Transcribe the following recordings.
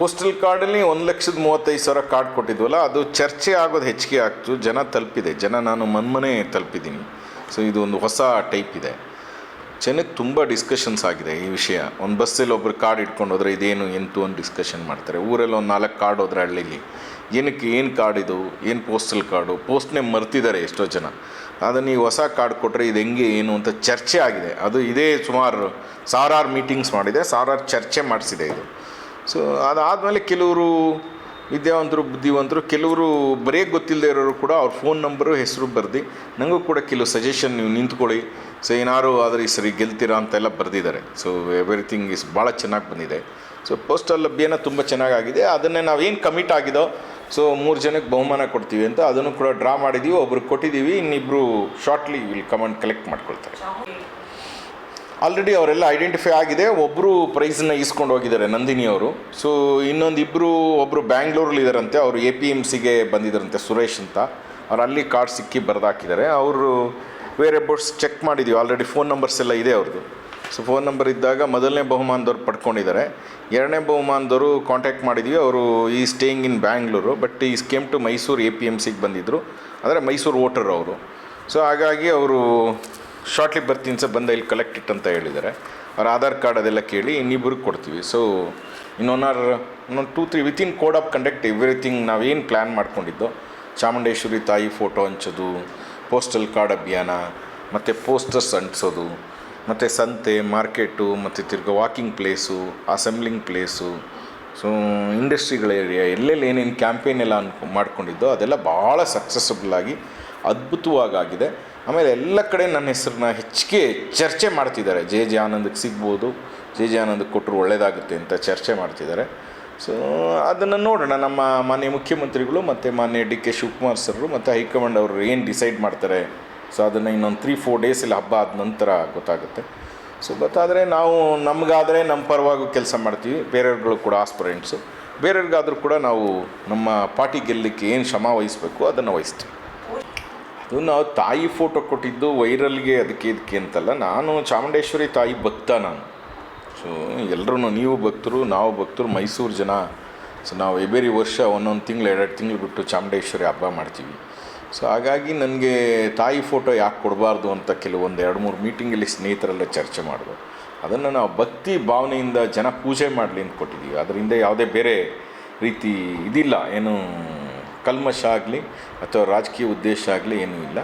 Postal ಕಾರ್ಡಲ್ಲಿ ಒಂದು ಲಕ್ಷದ ಮೂವತ್ತೈದು ಸಾವಿರ ಕಾರ್ಡ್ ಕೊಟ್ಟಿದ್ವಲ್ಲ, ಅದು ಚರ್ಚೆ ಆಗೋದು ಹೆಚ್ಚಿಗೆ ಆಗ್ತು. ಜನ ತಲುಪಿದೆ. ಜನ ನಾನು ಮನ್ಮನೆ ತಲುಪಿದ್ದೀನಿ. ಸೊ ಇದು ಒಂದು ಹೊಸ ಟೈಪ್ ಇದೆ. ಜನಕ್ಕೆ ತುಂಬ ಡಿಸ್ಕಷನ್ಸ್ ಆಗಿದೆ ಈ ವಿಷಯ. ಒಂದು ಬಸ್ಸಲ್ಲಿ ಒಬ್ಬರು ಕಾರ್ಡ್ ಇಟ್ಕೊಂಡು ಹೋದ್ರೆ ಇದೇನು ಎಂತು ಅಂತ ಡಿಸ್ಕಷನ್ ಮಾಡ್ತಾರೆ. ಊರಲ್ಲಿ ಒಂದು ನಾಲ್ಕು ಕಾರ್ಡ್ ಹೋದ್ರೆ ಹಳ್ಳಿಲಿ. ಏನಕ್ಕೆ ಏನು ಕಾರ್ಡ್ ಇದು? ಏನು ಪೋಸ್ಟಲ್ ಕಾರ್ಡು ಪೋಸ್ಟ್ನೇ ಮರ್ತಿದ್ದಾರೆ ಎಷ್ಟೋ ಜನ. ಅದನ್ನು ಈ ಹೊಸ ಕಾರ್ಡ್ ಕೊಟ್ಟರೆ ಇದು ಹೆಂಗೆ, ಏನು ಅಂತ ಚರ್ಚೆ ಆಗಿದೆ. ಅದು ಇದೇ ಸುಮಾರು ಸಾವಿರಾರು ಮೀಟಿಂಗ್ಸ್ ಮಾಡಿದೆ. ಸಾವಿರಾರು ಚರ್ಚೆ ಮಾಡಿಸಿದೆ ಇದು. ಸೊ ಅದಾದಮೇಲೆ ಕೆಲವರು ವಿದ್ಯಾವಂತರು, ಬುದ್ಧಿವಂತರು, ಕೆಲವರು ಬರೇ ಗೊತ್ತಿಲ್ಲದೆ ಇರೋರು ಕೂಡ ಅವ್ರ ಫೋನ್ ನಂಬರು ಹೆಸರು ಬರೆದು. ನನಗೂ ಕೂಡ ಕೆಲವು ಸಜೆಷನ್ ನೀವು ನಿಂತ್ಕೊಳ್ಳಿ. ಸೊ ಏನಾರು ಆದರೆ ಈ ಸರಿ ಗೆಲ್ತೀರಾ ಅಂತೆಲ್ಲ ಬರೆದಿದ್ದಾರೆ. ಸೊ ಎವ್ರಿಥಿಂಗ್ ಇಸ್ ಭಾಳ ಚೆನ್ನಾಗಿ ಬಂದಿದೆ. ಸೊ ಪೋಸ್ಟಲ್ ಲಭ್ಯನ ತುಂಬ ಚೆನ್ನಾಗಾಗಿದೆ. ಅದನ್ನೇ ನಾವೇನು ಕಮಿಟ್ ಆಗಿದೋ ಸೊ ಮೂರು ಜನಕ್ಕೆ ಬಹುಮಾನ ಕೊಡ್ತೀವಿ ಅಂತ ಅದನ್ನು ಕೂಡ ಡ್ರಾ ಮಾಡಿದ್ದೀವಿ ಒಬ್ರಿಗೆ ಕೊಟ್ಟಿದ್ದೀವಿ ಇನ್ನಿಬ್ಬರು ಶಾರ್ಟ್ಲಿ ವಿಲ್ ಕಮೆಂಟ್ ಕಲೆಕ್ಟ್ ಮಾಡ್ಕೊಳ್ತಾರೆ. ಆಲ್ರೆಡಿ ಅವರೆಲ್ಲ ಐಡೆಂಟಿಫೈ ಆಗಿದೆ. ಒಬ್ಬರು ಪ್ರೈಸನ್ನ ಈಸ್ಕೊಂಡು ಹೋಗಿದ್ದಾರೆ ನಂದಿನಿ ಅವರು. ಸೊ ಇನ್ನೊಂದು ಇಬ್ಬರು ಒಬ್ಬರು ಬ್ಯಾಂಗ್ಳೂರಲ್ಲಿ ಇದ್ದಾರಂತೆ ಅವರು ಎ ಪಿ ಎಂ ಸಿಗೆ ಬಂದಿದ್ದಾರಂತೆ ಸುರೇಶ್ ಅಂತ. ಅವ್ರು ಅಲ್ಲಿ ಕಾರ್ಡ್ ಸಿಕ್ಕಿ ಬರೆದಾಕಿದ್ದಾರೆ. ಅವರು ಬೇರೆ ಬೋರ್ಡ್ಸ್ ಚೆಕ್ ಮಾಡಿದ್ದೀವಿ ಆಲ್ರೆಡಿ ಫೋನ್ ನಂಬರ್ಸ್ ಎಲ್ಲ ಇದೆ ಅವ್ರದ್ದು ಸೊ ಫೋನ್ ನಂಬರ್ ಇದ್ದಾಗ ಮೊದಲನೇ ಬಹುಮಾನದವ್ರು ಪಡ್ಕೊಂಡಿದ್ದಾರೆ. ಎರಡನೇ ಬಹುಮಾನದವರು ಕಾಂಟ್ಯಾಕ್ಟ್ ಮಾಡಿದ್ವಿ. ಅವರು ಈ ಸ್ಟೇಯಿಂಗ್ ಇನ್ ಬ್ಯಾಂಗ್ಳೂರು ಬಟ್ ಈ came to Mysuru A P M ಸಿಗೆ ಬಂದಿದ್ದರು ಅಂದರೆ ಮೈಸೂರು ವೋಟರ್ ಅವರು. ಸೊ ಹಾಗಾಗಿ ಅವರು ಶಾರ್ಟ್ಲಿ ಬರ್ತೀನಿ ಸರ್, ಬಂದ ಇಲ್ಲಿ ಕಲೆಕ್ಟ್ ಇಟ್ ಅಂತ ಹೇಳಿದ್ದಾರೆ. ಅವ್ರ ಆಧಾರ್ ಕಾರ್ಡ್ ಅದೆಲ್ಲ ಕೇಳಿ ಇನ್ನಿಬ್ಬರಿಗೆ ಕೊಡ್ತೀವಿ. ಸೊ ಇನ್ನೊಂದಾರು ಇನ್ನೊಂದು two three within code of conduct everything ನಾವೇನು ಪ್ಲ್ಯಾನ್ ಮಾಡ್ಕೊಂಡಿದ್ದೋ? ಚಾಮುಂಡೇಶ್ವರಿ ತಾಯಿ ಫೋಟೋ ಹಂಚೋದು ಪೋಸ್ಟಲ್ ಕಾರ್ಡ್ ಅಭಿಯಾನ, ಮತ್ತು ಪೋಸ್ಟರ್ಸ್ ಅಂಟಿಸೋದು, ಮತ್ತು ಸಂತೆ, ಮಾರ್ಕೆಟು, ಮತ್ತು ತಿರ್ಗಾ walking place assembling place so ಇಂಡಸ್ಟ್ರಿಗಳ area ಎಲ್ಲೆಲ್ಲಿ ಏನೇನು ಕ್ಯಾಂಪೇನ್ ಎಲ್ಲ ಅನ್ಕೊ, ಮಾಡ್ಕೊಂಡಿದ್ದೋ ಅದೆಲ್ಲ ಭಾಳ ಸಕ್ಸಸ್ಫುಲ್ ಆಗಿ, ಅದ್ಭುತವಾಗಿ ಆಗಿದೆ. ಆಮೇಲೆ ಎಲ್ಲ ಕಡೆ ನನ್ನ ಹೆಸರನ್ನ ಹೆಚ್ಚಿಗೆ ಚರ್ಚೆ ಮಾಡ್ತಿದ್ದಾರೆ. ಜೆ ಜೆ ಆನಂದಕ್ಕೆ ಸಿಗ್ಬೋದು, ಜೆ ಜೆ ಆನಂದಕ್ಕೆ ಕೊಟ್ಟರು ಒಳ್ಳೆಯದಾಗುತ್ತೆ ಅಂತ ಚರ್ಚೆ ಮಾಡ್ತಿದ್ದಾರೆ. ಸೊ ಅದನ್ನು ನೋಡೋಣ. ನಮ್ಮ ಮಾನ್ಯ ಮುಖ್ಯಮಂತ್ರಿಗಳು ಮತ್ತು ಮಾನ್ಯ ಡಿ ಕೆ ಶಿವಕುಮಾರ್ ಸರ್ರು ಮತ್ತು ಹೈಕಮಾಂಡ್ ಅವರು ಏನು ಡಿಸೈಡ್ ಮಾಡ್ತಾರೆ. ಸೊ ಅದನ್ನು ಇನ್ನೊಂದು ತ್ರೀ ಫೋರ್ ಡೇಸ್ ಇಲ್ಲಿ ಹಬ್ಬ ಆದ ನಂತರ ಗೊತ್ತಾಗುತ್ತೆ. ಸೊ ಗೊತ್ತಾದರೆ ನಾವು ನಮಗಾದರೆ ನಮ್ಮ ಪರವಾಗೂ ಕೆಲಸ ಮಾಡ್ತೀವಿ. ಬೇರೆಯವ್ರುಗಳು ಕೂಡ ಆಸ್ಪರೆಂಟ್ಸು ಬೇರೆಯವ್ರಿಗಾದರೂ ಕೂಡ ನಾವು ನಮ್ಮ ಪಾರ್ಟಿ ಗೆಲ್ಲಲಿಕ್ಕೆ ಏನು ಶ್ರಮ ವಹಿಸಬೇಕು ಅದನ್ನು ವಹಿಸ್ತೀವಿ. ನಾವು ತಾಯಿ ಫೋಟೋ ಕೊಟ್ಟಿದ್ದು ವೈರಲ್ಗೆ ಅದಕ್ಕೆ ಇದಕ್ಕೆ ಅಂತಲ್ಲ, ನಾನು ಚಾಮುಂಡೇಶ್ವರಿ ತಾಯಿ ಭಕ್ತ ನಾನು. ಸೊ ಎಲ್ಲರೂ ನೀವು ಭಕ್ತರು, ನಾವು ಭಕ್ತರು, ಮೈಸೂರು ಜನ. ಸೊ ನಾವು ಎಬೇರಿ ವರ್ಷ ಒಂದೊಂದು ತಿಂಗಳು ಎರಡೆರಡು ತಿಂಗಳು ಬಿಟ್ಟು ಚಾಮುಂಡೇಶ್ವರಿ ಹಬ್ಬ ಮಾಡ್ತೀವಿ. ಸೊ ಹಾಗಾಗಿ ನನಗೆ ತಾಯಿ ಫೋಟೋ ಯಾಕೆ ಕೊಡಬಾರ್ದು ಅಂತ ಕೆಲವೊಂದು ಎರಡು ಮೂರು ಮೀಟಿಂಗಲ್ಲಿ ಸ್ನೇಹಿತರೆಲ್ಲ ಚರ್ಚೆ ಮಾಡಿದ್ರು. ಅದನ್ನು ನಾವು ಭಕ್ತಿ ಭಾವನೆಯಿಂದ ಜನ ಪೂಜೆ ಮಾಡಲಿ ಅಂತ ಕೊಟ್ಟಿದ್ದೀವಿ ಅದರಿಂದ ಯಾವುದೇ ಬೇರೆ ರೀತಿ ಇದಿಲ್ಲ, ಏನು ಕಲ್ಮಶ ಆಗಲಿ ಅಥವಾ ರಾಜಕೀಯ ಉದ್ದೇಶ ಆಗಲಿ ಏನೂ ಇಲ್ಲ.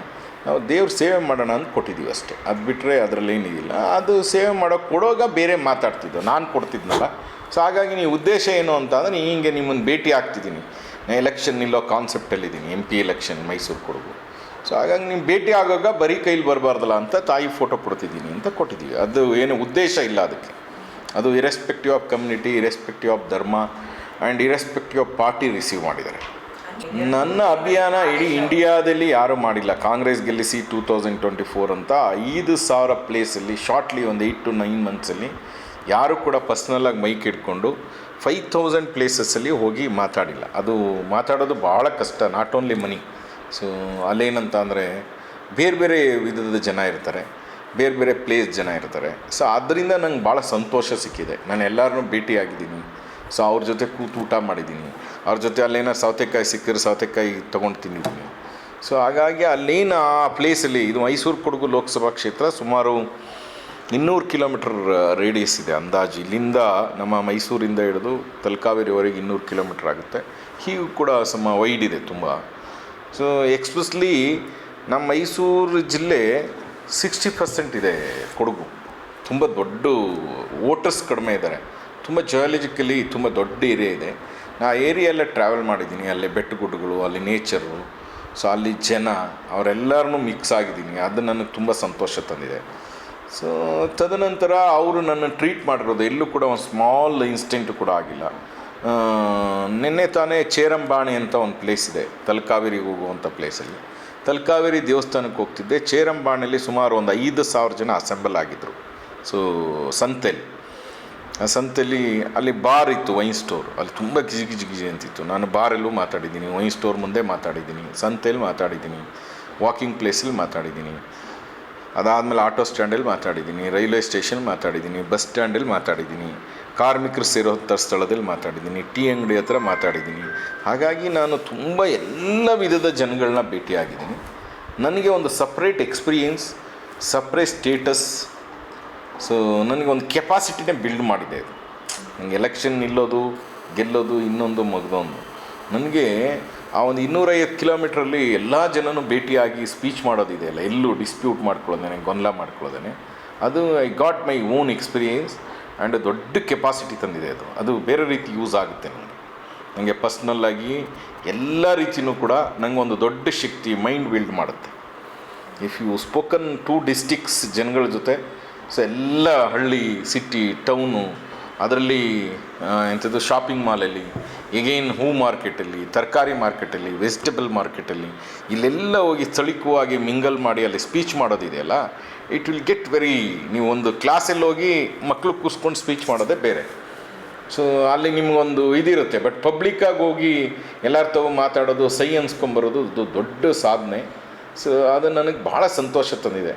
ನಾವು ದೇವ್ರ ಸೇವೆ ಮಾಡೋಣ ಅಂತ ಕೊಟ್ಟಿದ್ದೀವಿ ಅಷ್ಟೇ. ಅದು ಬಿಟ್ಟರೆ ಅದರಲ್ಲಿ ಏನಿದಿಲ್ಲ ಅದು ಸೇವೆ ಮಾಡೋಕ್ಕೆ ಕೊಡೋಗ ಬೇರೆ ಮಾತಾಡ್ತಿದ್ದೋ, ನಾನು ಕೊಡ್ತಿದ್ನಲ್ಲ. ಸೊ ಹಾಗಾಗಿ ನೀವು ಉದ್ದೇಶ ಏನು ಅಂತ ಅಂದರೆ ಹೀಗೆ ನಿಮ್ಮನ್ನು ಭೇಟಿ ಆಗ್ತಿದ್ದೀನಿ. ನಾನು ಎಲೆಕ್ಷನ್ ನಿಲ್ಲೋ ಕಾನ್ಸೆಪ್ಟಲ್ಲಿದ್ದೀನಿ M P election Mysuru Kodagu so ಹಾಗಾಗಿ ನೀವು ಭೇಟಿ ಆಗೋಗ ಬರೀ ಕೈಲಿ ಬರಬಾರ್ದಲ್ಲ ಅಂತ ತಾಯಿ ಫೋಟೋ ಕೊಡ್ತಿದ್ದೀನಿ ಅಂತ ಕೊಟ್ಟಿದ್ದೀವಿ. ಅದು ಏನು ಉದ್ದೇಶ ಇಲ್ಲ ಅದಕ್ಕೆ. ಅದು irrespective of community irrespective of ಧರ್ಮ and irrespective of party receive ಮಾಡಿದ್ದಾರೆ. ನನ್ನ ಅಭಿಯಾನ ಇಡೀ ಇಂಡಿಯಾದಲ್ಲಿ ಯಾರೂ ಮಾಡಿಲ್ಲ. ಕಾಂಗ್ರೆಸ್ ಗೆಲ್ಲಿಸಿ ಟೂ ತೌಸಂಡ್ ಟ್ವೆಂಟಿ ಫೋರ್ ಅಂತ ಐದು ಸಾವಿರ ಪ್ಲೇಸಲ್ಲಿ ಶಾರ್ಟ್ಲಿ ಒಂದು ಏಯ್ಟ್ ಟು ನೈನ್ ಮಂತ್ಸಲ್ಲಿ ಯಾರೂ ಕೂಡ ಪರ್ಸ್ನಲಾಗಿ ಮೈಕ್ ಇಟ್ಕೊಂಡು ಫೈವ್ ತೌಸಂಡ್ ಪ್ಲೇಸಸ್ಸಲ್ಲಿ ಹೋಗಿ ಮಾತಾಡಿಲ್ಲ. ಅದು ಮಾತಾಡೋದು ಭಾಳ ಕಷ್ಟ ನಾಟ್ ಓನ್ಲಿ ಮನಿ ಸೊ ಅಲ್ಲೇನಂತ ಅಂದರೆ ಬೇರೆ ಬೇರೆ ವಿಧದ ಜನ ಇರ್ತಾರೆ, ಬೇರೆ ಬೇರೆ ಪ್ಲೇಸ್ ಜನ ಇರ್ತಾರೆ. ಸೊ ಅದರಿಂದ ನಂಗೆ ಭಾಳ ಸಂತೋಷ ಸಿಕ್ಕಿದೆ. ನಾನು ಎಲ್ಲರನ್ನೂ ಭೇಟಿಯಾಗಿದ್ದೀನಿ. ಸೊ ಅವ್ರ ಜೊತೆ ಕೂತು ಊಟ ಮಾಡಿದ್ದೀನಿ. ಅವ್ರ ಜೊತೆ ಅಲ್ಲೇನೋ ಸೌತೆಕಾಯಿ ಸಿಕ್ಕಿದ್ರೆ ಸೌತೆಕಾಯಿ ತೊಗೊಂಡು ತಿಂದಿದ್ದೀನಿ. ಸೊ ಹಾಗಾಗಿ ಅಲ್ಲೇನು ಆ ಪ್ಲೇಸಲ್ಲಿ ಇದು ಮೈಸೂರು ಕೊಡಗು ಲೋಕಸಭಾ ಕ್ಷೇತ್ರ ಸುಮಾರು ಇನ್ನೂರು ಕಿಲೋಮೀಟರ್ ರೇಡಿಯಸ್ ಇದೆ ಅಂದಾಜು. ಇಲ್ಲಿಂದ ನಮ್ಮ ಮೈಸೂರಿಂದ ಹಿಡಿದು ತಲಕಾವೇರಿವರೆಗೆ ಇನ್ನೂರು ಕಿಲೋಮೀಟರ್ ಆಗುತ್ತೆ. ಹೀಗೂ ಕೂಡ ಸಮ ವೈಡ್ ಇದೆ ತುಂಬ. ಸೊ ಎಕ್ಸ್ಪ್ರೆಸ್ಲಿ ನಮ್ಮ ಮೈಸೂರು ಜಿಲ್ಲೆ ಸಿಕ್ಸ್ಟಿ ಪರ್ಸೆಂಟ್ ಇದೆ ಕೊಡಗು. ತುಂಬ ದೊಡ್ಡ ವೋಟರ್ಸ್ ಕಡಿಮೆ ಇದ್ದಾರೆ. ತುಂಬ ಜಿಯಾಲಜಿಕಲಿ ತುಂಬ ದೊಡ್ಡ ಏರಿಯಾ ಇದೆ. ನಾ ಏರಿಯಾ ಎಲ್ಲ ಟ್ರಾವೆಲ್ ಮಾಡಿದ್ದೀನಿ. ಅಲ್ಲಿ ಬೆಟ್ಟ ಗುಡ್ಡಗಳು ಅಲ್ಲಿ ನೇಚರು ಸೊ ಅಲ್ಲಿ ಜನ ಅವರೆಲ್ಲರನ್ನೂ ಮಿಕ್ಸ್ ಆಗಿದ್ದೀನಿ. ಅದು ನನಗೆ ತುಂಬ ಸಂತೋಷ ತಂದಿದೆ. ಸೊ ತದನಂತರ ಅವರು ನನ್ನ ಟ್ರೀಟ್ ಮಾಡಿರೋದು, ಎಲ್ಲೂ ಕೂಡ ಒಂದು ಸ್ಮಾಲ್ ಇನ್ಸ್ಟೆಂಟ್ ಕೂಡ ಆಗಿಲ್ಲ. ನಿನ್ನೆ ತಾನೇ ಚೇರಂಬಾಣಿ ಅಂತ ಒಂದು ಪ್ಲೇಸ್ ಇದೆ. ತಲಕಾವೇರಿಗೆ ಹೋಗುವಂಥ ಪ್ಲೇಸಲ್ಲಿ ತಲಕಾವೇರಿ ದೇವಸ್ಥಾನಕ್ಕೆ ಹೋಗ್ತಿದ್ದೆ. ಚೇರಂಬಾಣಿಯಲ್ಲಿ ಸುಮಾರು ಒಂದು ಐದು ಸಾವಿರ ಜನ ಅಸೆಂಬಲ್ ಆಗಿದ್ದರು ಸೊ ಸಂತೆಲಿ. ಆ ಸಂತೆಯಲ್ಲಿ ಅಲ್ಲಿ ಬಾರ್ ಇತ್ತು ವೈನ್ ಸ್ಟೋರ್. ಅಲ್ಲಿ ತುಂಬ ಗಿಜಿ ಗಿಜಿ ಗಿಜಿ ಅಂತಿತ್ತು. ನಾನು ಬಾರಲ್ಲೂ ಮಾತಾಡಿದ್ದೀನಿ, ವೈನ್ ಸ್ಟೋರ್ ಮುಂದೆ ಮಾತಾಡಿದ್ದೀನಿ, ಸಂತೆಯಲ್ಲಿ ಮಾತಾಡಿದ್ದೀನಿ ವಾಕಿಂಗ್ ಪ್ಲೇಸಲ್ಲಿ ಮಾತಾಡಿದ್ದೀನಿ. ಅದಾದಮೇಲೆ ಆಟೋ ಸ್ಟ್ಯಾಂಡಲ್ಲಿ ಮಾತಾಡಿದ್ದೀನಿ, ರೈಲ್ವೆ ಸ್ಟೇಷನ್ ಮಾತಾಡಿದ್ದೀನಿ, ಬಸ್ ಸ್ಟ್ಯಾಂಡಲ್ಲಿ ಮಾತಾಡಿದ್ದೀನಿ, ಕಾರ್ಮಿಕರು ಸೇರೋಂಥ ಸ್ಥಳದಲ್ಲಿ ಮಾತಾಡಿದ್ದೀನಿ, ಟೀ ಅಂಗಡಿ ಹತ್ರ ಮಾತಾಡಿದ್ದೀನಿ. ಹಾಗಾಗಿ ನಾನು ತುಂಬ ಎಲ್ಲ ವಿಧದ ಜನಗಳನ್ನ ಭೇಟಿಯಾಗಿದ್ದೀನಿ. ನನಗೆ ಒಂದು separate experience separate status so ನನಗೆ ಒಂದು ಕೆಪಾಸಿಟಿನೇ ಬಿಲ್ಡ್ ಮಾಡಿದೆ ಇದು ನನಗೆ ಎಲೆಕ್ಷನ್ ನಿಲ್ಲೋದು, ಗೆಲ್ಲೋದು, ಇನ್ನೊಂದು ಮಗದೊಂದು. ನನಗೆ ಆ ಒಂದು ಇನ್ನೂರೈವತ್ತು ಕಿಲೋಮೀಟ್ರಲ್ಲಿ ಎಲ್ಲ ಜನನೂ ಭೇಟಿಯಾಗಿ ಸ್ಪೀಚ್ ಮಾಡೋದಿದೆಯಲ್ಲ ಎಲ್ಲೂ ಡಿಸ್ಪ್ಯೂಟ್ ಮಾಡ್ಕೊಳ್ಳೋದೇನೆ, ಗೊಂದಲ ಮಾಡ್ಕೊಳ್ಳೋದೇನೆ. ಅದು I got my own experience and ದೊಡ್ಡ ಕೆಪಾಸಿಟಿ ತಂದಿದೆ ಅದು. ಅದು ಬೇರೆ ರೀತಿ ಯೂಸ್ ಆಗುತ್ತೆ ನನಗೆ. ನನಗೆ ಪರ್ಸ್ನಲ್ಲಾಗಿ ಎಲ್ಲ ರೀತಿಯೂ ಕೂಡ ನನಗೆ ಒಂದು ದೊಡ್ಡ ಶಕ್ತಿ ಮೈಂಡ್ ಬಿಲ್ಡ್ ಮಾಡುತ್ತೆ. If you spoken to districts ಜನಗಳ ಜೊತೆ ಸೊ ಎಲ್ಲ ಹಳ್ಳಿ ಸಿಟಿ ಟೌನು ಅದರಲ್ಲಿ ಎಂಥದ್ದು ಶಾಪಿಂಗ್ ಮಾಲಲ್ಲಿ ಎಗೈನ್ ಹೂ ಮಾರ್ಕೆಟಲ್ಲಿ ತರಕಾರಿ ಮಾರ್ಕೆಟಲ್ಲಿ ವೆಜಿಟೇಬಲ್ ಮಾರ್ಕೆಟಲ್ಲಿ ಇಲ್ಲೆಲ್ಲ ಹೋಗಿ ಸ್ಥಳೀಕವಾಗಿ ಮಿಂಗಲ್ ಮಾಡಿ ಅಲ್ಲಿ ಸ್ಪೀಚ್ ಮಾಡೋದಿದೆಯಲ್ಲ ಇಟ್ ವಿಲ್ ಗೆಟ್ ವೆರಿ ನೀವು ಒಂದು ಕ್ಲಾಸಲ್ಲಿ ಹೋಗಿ ಮಕ್ಕಳು ಕೂಸ್ಕೊಂಡು ಸ್ಪೀಚ್ ಮಾಡೋದೇ ಬೇರೆ. ಸೊ ಅಲ್ಲಿ ನಿಮಗೊಂದು ಇದಿರುತ್ತೆ ಬಟ್ ಪಬ್ಲಿಕ್ಕಾಗಿ ಹೋಗಿ ಎಲ್ಲರ ತಗೋ ಮಾತಾಡೋದು ಸೈ ಅನ್ಸ್ಕೊಂಬರೋದು ದೊಡ್ಡ ಸಾಧನೆ. ಸೊ ಅದು ನನಗೆ ಭಾಳ ಸಂತೋಷ ತಂದಿದೆ.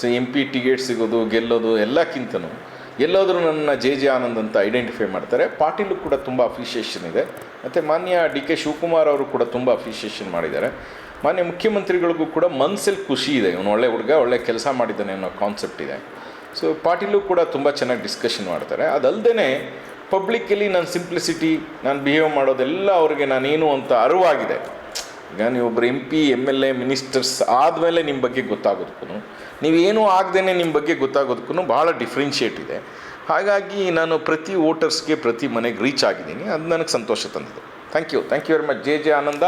ಸೊ ಎಂ ಪಿ ಟಿಕೆಟ್ ಸಿಗೋದು, ಗೆಲ್ಲೋದು ಎಲ್ಲಕ್ಕಿಂತನೂ. ಎಲ್ಲೋದ್ರೂ ನನ್ನ ಜೆ ಜೆ ಆನಂದ್ ಅಂತ ಐಡೆಂಟಿಫೈ ಮಾಡ್ತಾರೆ. ಪಾಟೀಲು ಕೂಡ ತುಂಬ ಅಫಿಷಿಯೇಷನ್ ಇದೆ. ಮತ್ತು ಮಾನ್ಯ ಡಿ ಕೆ ಶಿವಕುಮಾರ್ ಅವರು ಕೂಡ ತುಂಬ ಅಫಿಷಿಯೇಷನ್ ಮಾಡಿದ್ದಾರೆ. ಮಾನ್ಯ ಮುಖ್ಯಮಂತ್ರಿಗಳಿಗೂ ಕೂಡ ಮನಸ್ಸಲ್ಲಿ ಖುಷಿ ಇದೆ. ಇವನು ಒಳ್ಳೆ ಹುಡುಗ, ಒಳ್ಳೆ ಕೆಲಸ ಮಾಡಿದ್ದಾನೆ ಅನ್ನೋ ಕಾನ್ಸೆಪ್ಟ್ ಇದೆ. ಸೊ ಪಾಟೀಲು ಕೂಡ ತುಂಬ ಚೆನ್ನಾಗಿ ಡಿಸ್ಕಷನ್ ಮಾಡ್ತಾರೆ. ಅದಲ್ಲದೆ ಪಬ್ಲಿಕ್ಕಲ್ಲಿ ನನ್ನ ಸಿಂಪ್ಲಿಸಿಟಿ ನಾನು ಬಿಹೇವ್ ಮಾಡೋದೆಲ್ಲ ಅವ್ರಿಗೆ ನಾನೇನು ಅಂತ ಅರಿವಾಗಿದೆ. ಈಗ ನೀವು ಒಬ್ಬರು M P M L A ministers ಆದಮೇಲೆ ನಿಮ್ಮ ಬಗ್ಗೆ ಗೊತ್ತಾಗೋದಕ್ಕೂ ನೀವೇನೂ ಆಗದೇನೆ ನಿಮ್ಮ ಬಗ್ಗೆ ಗೊತ್ತಾಗೋದಕ್ಕೂ ಭಾಳ ಡಿಫ್ರೆನ್ಷಿಯೇಟ್ ಇದೆ. ಹಾಗಾಗಿ ನಾನು ಪ್ರತಿ ವೋಟರ್ಸ್ಗೆ ಪ್ರತಿ ಮನೆಗೆ ರೀಚ್ ಆಗಿದ್ದೀನಿ, ಅದು ನನಗೆ ಸಂತೋಷ ತಂದಿದೆ. Thank you thank you very much J J Ananda,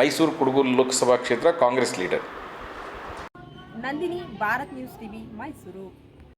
Mysuru Kodagu Lok Sabha ಕ್ಷೇತ್ರ Congress leader. Nandini, Bharat news TV, Mysuru.